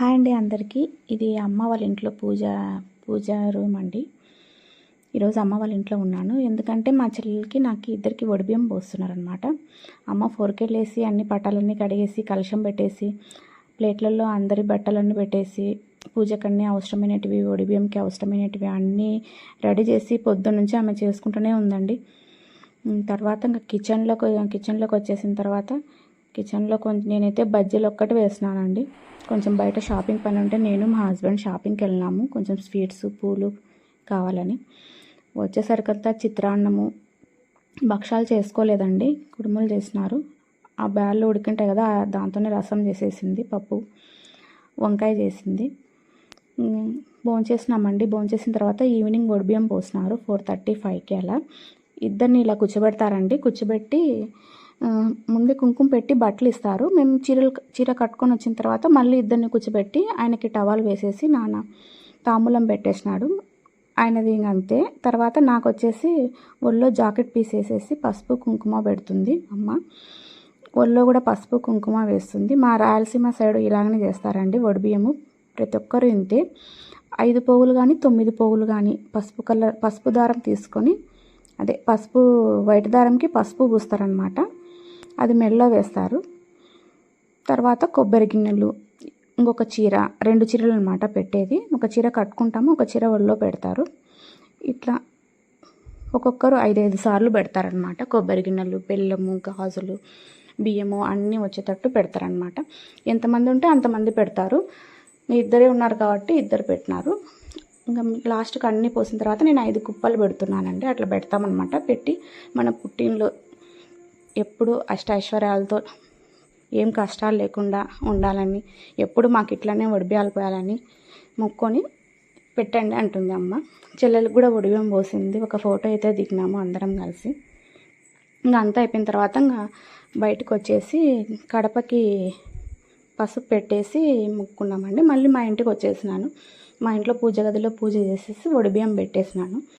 Hi అండి అందరికీ. ఇది అమ్మ వాళ్ళ ఇంట్లో పూజ పూజ రూమ్ అండి. ఈరోజు అమ్మ వాళ్ళ ఇంట్లో ఉన్నాను. ఎందుకంటే మా చెల్లెలకి నాకు ఇద్దరికి ఒడిబియ్యం పోస్తున్నారనమాట అమ్మ ఫోర్కెళ్ళేసి వేసి అన్ని పటాలన్నీ కడిగేసి కలశం పెట్టేసి ప్లేట్లలో అందరి బట్టలన్నీ పెట్టేసి పూజకన్నీ అవసరమైనటివి ఒడిబియ్యంకి అవసరమైనటివి అన్నీ రెడీ చేసి పొద్దున్న నుంచి ఆమె చేసుకుంటూనే ఉందండి. తర్వాత ఇంకా కిచెన్లోకి కిచెన్లోకి వచ్చేసిన తర్వాత కిచెన్లో కొంచెం నేనైతే బజ్జీలు ఒక్కటి వేసినానండి కొంచెం బయట షాపింగ్ పని ఉంటే నేను మా హస్బెండ్ షాపింగ్కి వెళ్ళినాము. కొంచెం స్వీట్స్ పూలు కావాలని. వచ్చేసరికంతా చిత్రాన్నము భక్షాలు చేసుకోలేదండి. కుడుములు చేసినారు. ఆ బ్యాళ్ళు ఉడికింటాయి కదా దాంతోనే రసం చేసేసింది పప్పు వంకాయ చేసింది. భోంచేసినామండి. భోంచేసిన తర్వాత ఈవినింగ్ వడిబియ్యం పోసినారు ఫోర్ థర్టీ ఫైవ్కి అలా. ఇద్దరిని ఇలా కూర్చోబెడతారండి. కూర్చోబెట్టి ముందే కుంకుమ పెట్టి బట్టలు ఇస్తారు. మేము చీరలు చీర కట్టుకొని వచ్చిన తర్వాత మళ్ళీ ఇద్దరిని కూర్చోబెట్టి ఆయనకి టవాల్ వేసేసి నాన్న తాంబూలం పెట్టేసినాడు. ఆయనది అంతే. తర్వాత నాకు వచ్చేసి ఒళ్ళో జాకెట్ పీస్ వేసేసి పసుపు కుంకుమ పెడుతుంది అమ్మ. ఒళ్ళో కూడా పసుపు కుంకుమ వేస్తుంది. మా రాయలసీమ సైడ్ ఇలాగనే చేస్తారండి వడిబియ్యము ప్రతి ఒక్కరు ఇంతే. ఐదు పోగులు కానీ తొమ్మిది పోగులు కానీ పసుపు కలర్ పసుపు దారం తీసుకొని అదే పసుపు వైట్ దారంకి పసుపు పూస్తారనమాట అది మెడలో వేస్తారు. తర్వాత కొబ్బరి గిన్నెలు ఇంకొక చీర రెండు చీరలు అనమాట పెట్టేది. ఒక చీర కట్టుకుంటాము ఒక చీర ఒళ్ళో పెడతారు. ఇట్లా ఒక్కొక్కరు ఐదైదు సార్లు పెడతారనమాట కొబ్బరి గిన్నెలు బెల్లము గాజులు బియ్యము అన్నీ వచ్చేటట్టు పెడతారనమాట ఎంతమంది ఉంటే అంతమంది పెడతారు. ఇద్దరే ఉన్నారు కాబట్టి ఇద్దరు పెట్టినారు. ఇంకా లాస్ట్కి అన్నీ పోసిన తర్వాత నేను ఐదు కుప్పలు పెడుతున్నానండి. అట్లా పెడతామన్నమాట. పెట్టి మన పుట్టినలో ఎప్పుడు అష్టైశ్వర్యాలతో ఏం కష్టాలు లేకుండా ఉండాలని ఎప్పుడు మాకు ఇట్లానే ఒడిబియాలు పోయాలని మొక్కొని పెట్టండి అంటుంది అమ్మ. చెల్లెలకు కూడా ఒడిబియం పోసింది. ఒక ఫోటో అయితే దిగినాము అందరం కలిసి. ఇంకా అంతా అయిపోయిన తర్వాత ఇంకా బయటకు వచ్చేసి కడపకి పసుపు పెట్టేసి ముక్కున్నామండి మళ్ళీ మా ఇంటికి వచ్చేసినాను మా ఇంట్లో పూజ గదిలో పూజ చేసేసి ఒడిబియ్యం పెట్టేసినాను.